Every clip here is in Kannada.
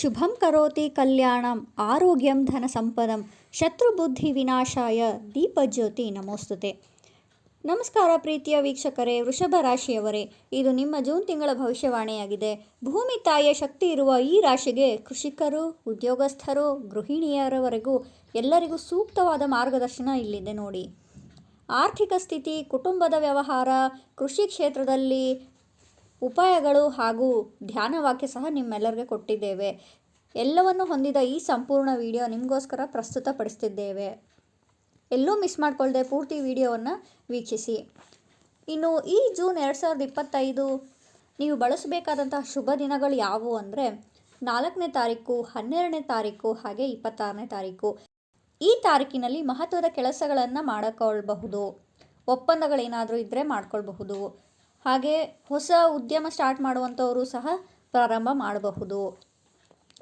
ಶುಭಂ ಕರೋತಿ ಕಲ್ಯಾಣಂ ಆರೋಗ್ಯಂ ಧನ ಸಂಪದಂ ಶತ್ರುಬುದ್ಧಿ ವಿನಾಶಾಯ ದೀಪಜ್ಯೋತಿ ನಮೋಸ್ತುತೆ ನಮಸ್ಕಾರ ಪ್ರೀತಿಯ ವೀಕ್ಷಕರೇ, ವೃಷಭ ರಾಶಿಯವರೇ, ಇದು ನಿಮ್ಮ ಜೂನ್ ತಿಂಗಳ ಭವಿಷ್ಯವಾಣಿಯಾಗಿದೆ. ಭೂಮಿ ತಾಯಿಯ ಶಕ್ತಿ ಇರುವ ಈ ರಾಶಿಗೆ ಕೃಷಿಕರು, ಉದ್ಯೋಗಸ್ಥರು, ಗೃಹಿಣಿಯರವರೆಗೂ ಎಲ್ಲರಿಗೂ ಸೂಕ್ತವಾದ ಮಾರ್ಗದರ್ಶನ ಇಲ್ಲಿದೆ ನೋಡಿ. ಆರ್ಥಿಕ ಸ್ಥಿತಿ, ಕುಟುಂಬದ ವ್ಯವಹಾರ, ಕೃಷಿ ಕ್ಷೇತ್ರದಲ್ಲಿ ಉಪಾಯಗಳು ಹಾಗೂ ಧ್ಯಾನ ವಾಕ್ಯ ಸಹ ನಿಮ್ಮೆಲ್ಲರಿಗೆ ಕೊಟ್ಟಿದ್ದೇವೆ. ಎಲ್ಲವನ್ನು ಹೊಂದಿದ ಈ ಸಂಪೂರ್ಣ ವಿಡಿಯೋ ನಿಮಗೋಸ್ಕರ ಪ್ರಸ್ತುತಪಡಿಸ್ತಿದ್ದೇವೆ. ಎಲ್ಲೂ ಮಿಸ್ ಮಾಡಿಕೊಳ್ಳದೆ ಪೂರ್ತಿ ವಿಡಿಯೋವನ್ನು ವೀಕ್ಷಿಸಿ. ಇನ್ನು ಈ ಜೂನ್ ಎರಡು ಸಾವಿರದ ಇಪ್ಪತ್ತೈದು ನೀವು ಬಳಸಬೇಕಾದಂತಹ ಶುಭ ದಿನಗಳು ಯಾವುವು ಅಂದರೆ ನಾಲ್ಕನೇ ತಾರೀಕು, ಹನ್ನೆರಡನೇ ತಾರೀಕು ಹಾಗೆ ಇಪ್ಪತ್ತಾರನೇ ತಾರೀಕು. ಈ ತಾರೀಕಿನಲ್ಲಿ ಮಹತ್ವದ ಕೆಲಸಗಳನ್ನು ಮಾಡಿಕೊಳ್ಬಹುದು. ಒಪ್ಪಂದಗಳೇನಾದರೂ ಇದ್ದರೆ ಮಾಡ್ಕೊಳ್ಬಹುದು. ಹಾಗೆ ಹೊಸ ಉದ್ಯಮ ಸ್ಟಾರ್ಟ್ ಮಾಡುವಂಥವರು ಸಹ ಪ್ರಾರಂಭ ಮಾಡಬಹುದು.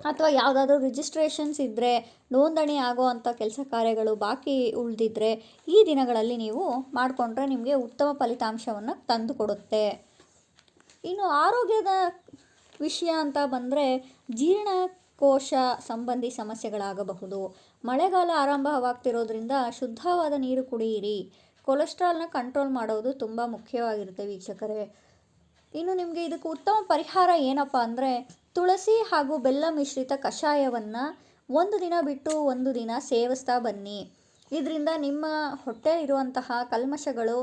ಅಥವಾ ಯಾವುದಾದ್ರೂ ರಿಜಿಸ್ಟ್ರೇಷನ್ಸ್ ಇದ್ದರೆ ನೋಂದಣಿ ಆಗುವಂಥ ಕೆಲಸ ಕಾರ್ಯಗಳು ಬಾಕಿ ಉಳಿದಿದ್ದರೆ ಈ ದಿನಗಳಲ್ಲಿ ನೀವು ಮಾಡಿಕೊಂಡ್ರೆ ನಿಮಗೆ ಉತ್ತಮ ಫಲಿತಾಂಶವನ್ನು ತಂದುಕೊಡುತ್ತೆ. ಇನ್ನು ಆರೋಗ್ಯದ ವಿಷಯ ಅಂತ ಬಂದರೆ, ಜೀರ್ಣಕೋಶ ಸಂಬಂಧಿ ಸಮಸ್ಯೆಗಳಾಗಬಹುದು. ಮಳೆಗಾಲ ಆರಂಭವಾಗ್ತಿರೋದ್ರಿಂದ ಶುದ್ಧವಾದ ನೀರು ಕುಡಿಯಿರಿ. ಕೊಲೆಸ್ಟ್ರಾಲ್ನ ಕಂಟ್ರೋಲ್ ಮಾಡೋದು ತುಂಬ ಮುಖ್ಯವಾಗಿರುತ್ತೆ ವೀಕ್ಷಕರೇ. ಇನ್ನು ನಿಮಗೆ ಇದಕ್ಕೆ ಉತ್ತಮ ಪರಿಹಾರ ಏನಪ್ಪ ಅಂದರೆ ತುಳಸಿ ಹಾಗೂ ಬೆಲ್ಲ ಮಿಶ್ರಿತ ಕಷಾಯವನ್ನು ಒಂದು ದಿನ ಬಿಟ್ಟು ಒಂದು ದಿನ ಸೇವಿಸ್ತಾ ಬನ್ನಿ. ಇದರಿಂದ ನಿಮ್ಮ ಹೊಟ್ಟೆ ಇರುವಂತಹ ಕಲ್ಮಶಗಳು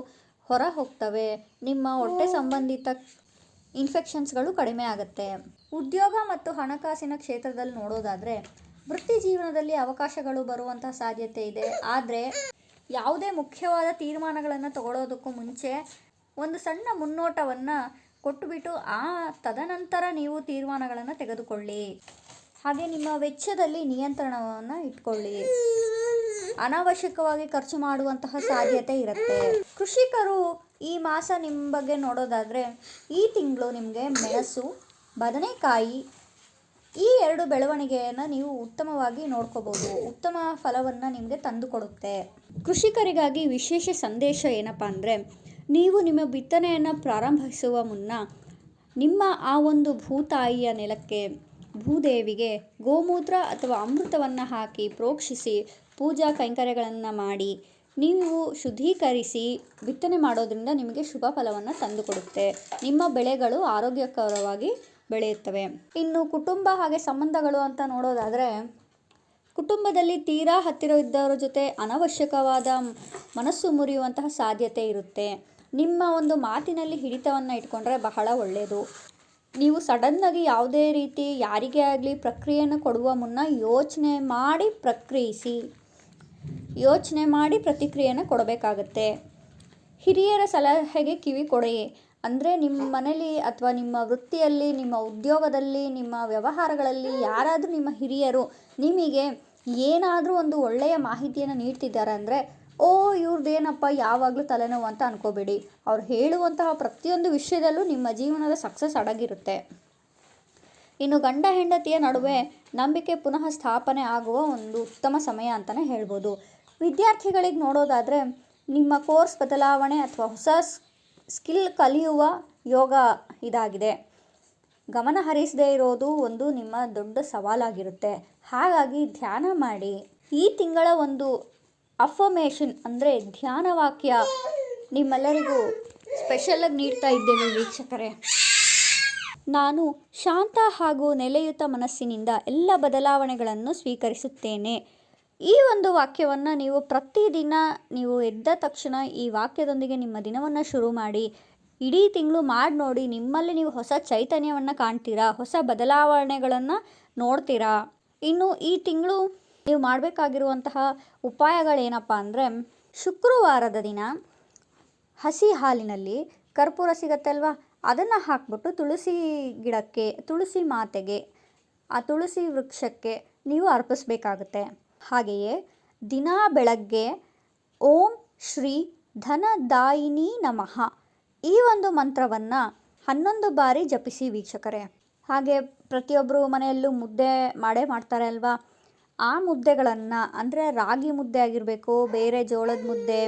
ಹೊರ ಹೋಗ್ತವೆ. ನಿಮ್ಮ ಹೊಟ್ಟೆ ಸಂಬಂಧಿತ ಇನ್ಫೆಕ್ಷನ್ಸ್ಗಳು ಕಡಿಮೆ ಆಗುತ್ತೆ. ಉದ್ಯೋಗ ಮತ್ತು ಹಣಕಾಸಿನ ಕ್ಷೇತ್ರದಲ್ಲಿ ನೋಡೋದಾದರೆ ವೃತ್ತಿ ಜೀವನದಲ್ಲಿ ಅವಕಾಶಗಳು ಬರುವಂತಹ ಸಾಧ್ಯತೆ ಇದೆ. ಆದರೆ ಯಾವುದೇ ಮುಖ್ಯವಾದ ತೀರ್ಮಾನಗಳನ್ನು ತಗೊಳ್ಳೋದಕ್ಕೂ ಮುಂಚೆ ಒಂದು ಸಣ್ಣ ಮುನ್ನೋಟವನ್ನು ಕೊಟ್ಟುಬಿಟ್ಟು ಆ ತದನಂತರ ನೀವು ತೀರ್ಮಾನಗಳನ್ನು ತೆಗೆದುಕೊಳ್ಳಿ. ಹಾಗೆ ನಿಮ್ಮ ವೆಚ್ಚದಲ್ಲಿ ನಿಯಂತ್ರಣವನ್ನು ಇಟ್ಕೊಳ್ಳಿ. ಅನಾವಶ್ಯಕವಾಗಿ ಖರ್ಚು ಮಾಡುವಂತಹ ಸಾಧ್ಯತೆ ಇರುತ್ತೆ. ಕೃಷಿಕರು ಈ ಮಾಸ ನಿಮ್ಮ ಬಗ್ಗೆ ನೋಡೋದಾದರೆ ಈ ತಿಂಗಳು ನಿಮಗೆ ಮೆಣಸು, ಬದನೆಕಾಯಿ ಈ ಎರಡು ಬೆಳವಣಿಗೆಯನ್ನು ನೀವು ಉತ್ತಮವಾಗಿ ನೋಡ್ಕೋಬೋದು ಉತ್ತಮ ಫಲವನ್ನು ನಿಮಗೆ ತಂದುಕೊಡುತ್ತೆ. ಕೃಷಿಕರಿಗಾಗಿ ವಿಶೇಷ ಸಂದೇಶ ಏನಪ್ಪ ಅಂದರೆ, ನೀವು ನಿಮ್ಮ ಬಿತ್ತನೆಯನ್ನು ಪ್ರಾರಂಭಿಸುವ ಮುನ್ನ ನಿಮ್ಮ ಆ ಒಂದು ಭೂತಾಯಿಯ ನೆಲಕ್ಕೆ, ಭೂದೇವಿಗೆ ಗೋಮೂತ್ರ ಅಥವಾ ಅಮೃತವನ್ನು ಹಾಕಿ ಪ್ರೋಕ್ಷಿಸಿ, ಪೂಜಾ ಕೈಂಕರ್ಯಗಳನ್ನು ಮಾಡಿ, ನೀವು ಶುದ್ಧೀಕರಿಸಿ ಬಿತ್ತನೆ ಮಾಡೋದ್ರಿಂದ ನಿಮಗೆ ಶುಭ ಫಲವನ್ನು ತಂದುಕೊಡುತ್ತೆ. ನಿಮ್ಮ ಬೆಳೆಗಳು ಆರೋಗ್ಯಕರವಾಗಿ ಬೆಳೆಯುತ್ತವೆ. ಇನ್ನು ಕುಟುಂಬ ಹಾಗೆ ಸಂಬಂಧಗಳು ಅಂತ ನೋಡೋದಾದರೆ, ಕುಟುಂಬದಲ್ಲಿ ತೀರಾ ಹತ್ತಿರ ಇದ್ದವರ ಜೊತೆ ಅನವಶ್ಯಕವಾದ ಮನಸ್ಸು ಮುರಿಯುವಂತಹ ಸಾಧ್ಯತೆ ಇರುತ್ತೆ. ನಿಮ್ಮ ಒಂದು ಮಾತಿನಲ್ಲಿ ಹಿಡಿತವನ್ನು ಇಟ್ಕೊಂಡ್ರೆ ಬಹಳ ಒಳ್ಳೆಯದು ನೀವು ಸಡನ್ನಾಗಿ ಯಾವುದೇ ರೀತಿ ಯಾರಿಗೆ ಆಗಲಿ ಪ್ರಕ್ರಿಯೆಯನ್ನು ಕೊಡುವ ಮುನ್ನ ಯೋಚನೆ ಮಾಡಿ ಪ್ರಕ್ರಿಯಿಸಿ. ಯೋಚನೆ ಮಾಡಿ ಪ್ರತಿಕ್ರಿಯೆಯನ್ನು ಕೊಡಬೇಕಾಗತ್ತೆ. ಹಿರಿಯರ ಸಲಹೆಗೆ ಕಿವಿ ಕೊಡಿ. ಅಂದರೆ ನಿಮ್ಮ ಮನೇಲಿ ಅಥವಾ ನಿಮ್ಮ ವೃತ್ತಿಯಲ್ಲಿ, ನಿಮ್ಮ ಉದ್ಯೋಗದಲ್ಲಿ, ನಿಮ್ಮ ವ್ಯವಹಾರಗಳಲ್ಲಿ ಯಾರಾದರೂ ನಿಮ್ಮ ಹಿರಿಯರು ನಿಮಗೆ ಏನಾದರೂ ಒಂದು ಒಳ್ಳೆಯ ಮಾಹಿತಿಯನ್ನು ನೀಡ್ತಿದ್ದಾರೆ ಅಂದರೆ, ಓ ಇವ್ರದ್ದೇನಪ್ಪ ಯಾವಾಗಲೂ ತಲೆನೋವು ಅಂತ ಅನ್ಕೋಬೇಡಿ. ಅವ್ರು ಹೇಳುವಂತಹ ಪ್ರತಿಯೊಂದು ವಿಷಯದಲ್ಲೂ ನಿಮ್ಮ ಜೀವನದ ಸಕ್ಸಸ್ ಅಡಗಿರುತ್ತೆ. ಇನ್ನು ಗಂಡ ಹೆಂಡತಿಯ ನಡುವೆ ನಂಬಿಕೆ ಪುನಃ ಸ್ಥಾಪನೆ ಆಗುವ ಒಂದು ಉತ್ತಮ ಸಮಯ ಅಂತಲೇ ಹೇಳ್ಬೋದು. ವಿದ್ಯಾರ್ಥಿಗಳಿಗೆ ನೋಡೋದಾದರೆ, ನಿಮ್ಮ ಕೋರ್ಸ್ ಬದಲಾವಣೆ ಅಥವಾ ಹೊಸ ಸ್ಕಿಲ್ ಕಲಿಯುವ ಯೋಗ ಇದಾಗಿದೆ. ಗಮನ ಹರಿಸದೇ ಇರೋದು ಒಂದು ನಿಮ್ಮ ದೊಡ್ಡ ಸವಾಲಾಗಿರುತ್ತೆ. ಹಾಗಾಗಿ ಧ್ಯಾನ ಮಾಡಿ. ಈ ತಿಂಗಳ ಒಂದು ಅಫರ್ಮೇಷನ್ ಅಂದರೆ ಧ್ಯಾನ ವಾಕ್ಯ ನಿಮ್ಮೆಲ್ಲರಿಗೂ ಸ್ಪೆಷಲಾಗಿ ನೀಡ್ತಾ ಇದ್ದೇವೆ ವೀಕ್ಷಕರೇ. ನಾನು ಶಾಂತ ಹಾಗೂ ನೆಲೆಯುತ ಮನಸ್ಸಿನಿಂದ ಎಲ್ಲ ಬದಲಾವಣೆಗಳನ್ನು ಸ್ವೀಕರಿಸುತ್ತೇನೆ. ಈ ಒಂದು ವಾಕ್ಯವನ್ನು ನೀವು ಪ್ರತಿದಿನ ನೀವು ಎದ್ದ ತಕ್ಷಣ ಈ ವಾಕ್ಯದೊಂದಿಗೆ ನಿಮ್ಮ ದಿನವನ್ನು ಶುರು ಮಾಡಿ, ಇಡೀ ತಿಂಗಳು ಮಾಡಿ ನೋಡಿ ನಿಮ್ಮಲ್ಲಿ ನೀವು ಹೊಸ ಚೈತನ್ಯವನ್ನು ಕಾಣ್ತೀರಾ, ಹೊಸ ಬದಲಾವಣೆಗಳನ್ನು ನೋಡ್ತೀರಾ? ಇನ್ನು ಈ ತಿಂಗಳು ನೀವು ಮಾಡಬೇಕಾಗಿರುವಂತಹ ಉಪಾಯಗಳೇನಪ್ಪ ಅಂದರೆ, ಶುಕ್ರವಾರದ ದಿನ ಹಸಿ ಹಾಲಿನಲ್ಲಿ ಕರ್ಪೂರ ಸಿಗತ್ತೆ ಅಲ್ವಾ ಅದನ್ನು ಹಾಕ್ಬಿಟ್ಟು ತುಳಸಿ ಗಿಡಕ್ಕೆ, ತುಳಸಿ ಮಾತೆಗೆ, ಆ ತುಳಸಿ ವೃಕ್ಷಕ್ಕೆ ನೀವು ಅರ್ಪಿಸ್ಬೇಕಾಗುತ್ತೆ. ಹಾಗೆಯೇ ದಿನಾ ಬೆಳಗ್ಗೆ ಓಂ ಶ್ರೀ ಧನದಾಯಿನಿ ನಮಃ. ಈ ಒಂದು ಮಂತ್ರವನ್ನು ಹನ್ನೊಂದು ಬಾರಿ ಜಪಿಸಿ ವೀಕ್ಷಕರೇ. ಹಾಗೆ ಪ್ರತಿಯೊಬ್ಬರು ಮನೆಯಲ್ಲೂ ಮುದ್ದೆ ಮಾಡೇ ಮಾಡ್ತಾರೆ ಅಲ್ವಾ? ಆ ಮುದ್ದೆಗಳನ್ನು ಅಂದರೆ ರಾಗಿ ಮುದ್ದೆ ಆಗಿರಬೇಕು, ಬೇರೆ ಜೋಳದ ಮುದ್ದೆ,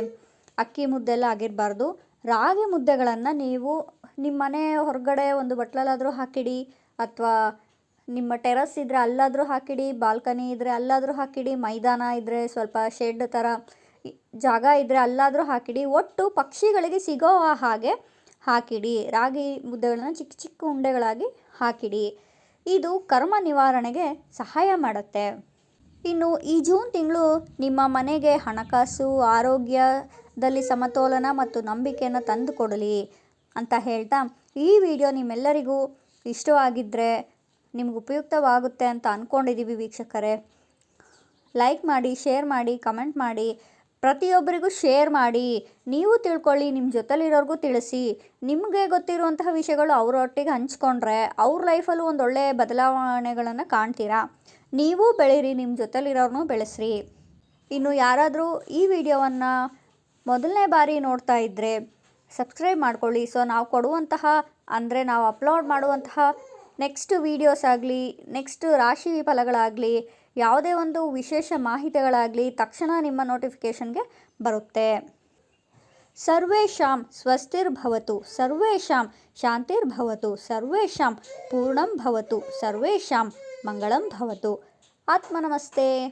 ಅಕ್ಕಿ ಮುದ್ದೆ ಎಲ್ಲ ಆಗಿರಬಾರ್ದು. ರಾಗಿ ಮುದ್ದೆಗಳನ್ನು ನೀವು ನಿಮ್ಮ ಮನೆ ಹೊರಗಡೆ ಒಂದು ಬಟ್ಲಲ್ಲಾದರೂ ಹಾಕಿಡಿ, ಅಥವಾ ನಿಮ್ಮ ಟೆರಸ್ ಇದ್ದರೆ ಅಲ್ಲಾದರೂ ಹಾಕಿಡಿ, ಬಾಲ್ಕನಿ ಇದ್ದರೆ ಅಲ್ಲಾದರೂ ಹಾಕಿಡಿ, ಮೈದಾನ ಇದ್ದರೆ ಸ್ವಲ್ಪ ಶೆಡ್ ಥರ ಜಾಗ ಇದ್ದರೆ ಅಲ್ಲಾದರೂ ಹಾಕಿಡಿ, ಒಟ್ಟು ಪಕ್ಷಿಗಳಿಗೆ ಸಿಗೋ ಹಾಗೆ ಹಾಕಿಡಿ, ರಾಗಿ ಮುದ್ದೆಗಳನ್ನು ಚಿಕ್ಕ ಚಿಕ್ಕ ಉಂಡೆಗಳಾಗಿ ಹಾಕಿಡಿ. ಇದು ಕರ್ಮ ನಿವಾರಣೆಗೆ ಸಹಾಯ ಮಾಡುತ್ತೆ. ಇನ್ನು ಈ ಜೂನ್ ತಿಂಗಳು ನಿಮ್ಮ ಮನೆಗೆ ಹಣಕಾಸು, ಆರೋಗ್ಯದಲ್ಲಿ ಸಮತೋಲನ ಮತ್ತು ನಂಬಿಕೆಯನ್ನು ತಂದುಕೊಡಲಿ ಅಂತ ಹೇಳ್ತಾ ಈ ವಿಡಿಯೋ ನಿಮ್ಮೆಲ್ಲರಿಗೂ ಇಷ್ಟವಾಗಿದ್ದರೆ ನಿಮ್ಗೆ ಉಪಯುಕ್ತವಾಗುತ್ತೆ ಅಂತ ಅಂದ್ಕೊಂಡಿದ್ದೀವಿ ವೀಕ್ಷಕರೇ. ಲೈಕ್ ಮಾಡಿ ಶೇರ್ ಮಾಡಿ ಕಮೆಂಟ್ ಮಾಡಿ, ಪ್ರತಿಯೊಬ್ಬರಿಗೂ ಶೇರ್ ಮಾಡಿ. ನೀವು ತಿಳ್ಕೊಳ್ಳಿ ನಿಮ್ಮ ಜೊತೆಲಿರೋರ್ಗೂ ತಿಳಿಸಿ. ನಿಮಗೆ ಗೊತ್ತಿರುವಂತಹ ವಿಷಯಗಳು ಅವರೊಟ್ಟಿಗೆ ಹಂಚ್ಕೊಂಡ್ರೆ ಅವ್ರ ಲೈಫಲ್ಲೂ ಒಂದು ಒಳ್ಳೆಯ ಬದಲಾವಣೆಗಳನ್ನು ಕಾಣ್ತೀರಾ? ನೀವು ಬೆಳೀರಿ ನಿಮ್ಮ ಜೊತೆಲಿರೋರನ್ನೂ ಬೆಳೆಸ್ರಿ. ಇನ್ನು ಯಾರಾದರೂ ಈ ವಿಡಿಯೋವನ್ನು ಮೊದಲನೇ ಬಾರಿ ನೋಡ್ತಾ ಇದ್ದರೆ ಸಬ್ಸ್ಕ್ರೈಬ್ ಮಾಡ್ಕೊಳ್ಳಿ. ಸೊ ನಾವು ಕೊಡುವಂತಹ, ಅಂದರೆ ನಾವು ಅಪ್ಲೋಡ್ ಮಾಡುವಂತಹ ನೆಕ್ಸ್ಟ್ ವೀಡಿಯೋಸ್ ಆಗಲಿ ನೆಕ್ಸ್ಟ್ ರಾಶಿ ಫಲಗಳಾಗಲಿ, ಯಾವುದೇ ಒಂದು ವಿಶೇಷ ಮಾಹಿತಿಗಳಾಗಲಿ ತಕ್ಷಣ ನಿಮ್ಮ ನೋಟಿಫಿಕೇಷನ್ಗೆ ಬರುತ್ತೆ. ಸರ್ವೇಷಾಂ ಸ್ವಸ್ತಿರ್ಭವತು, ಸರ್ವೇಷಾಂ ಶಾಂತಿರ್ಭವತು, ಸರ್ವೇಷಾಂ ಪೂರ್ಣಂ ಭವತು, ಸರ್ವೇಷಾಂ ಮಂಗಳಂ ಆತ್ಮನಮಸ್ತೆ.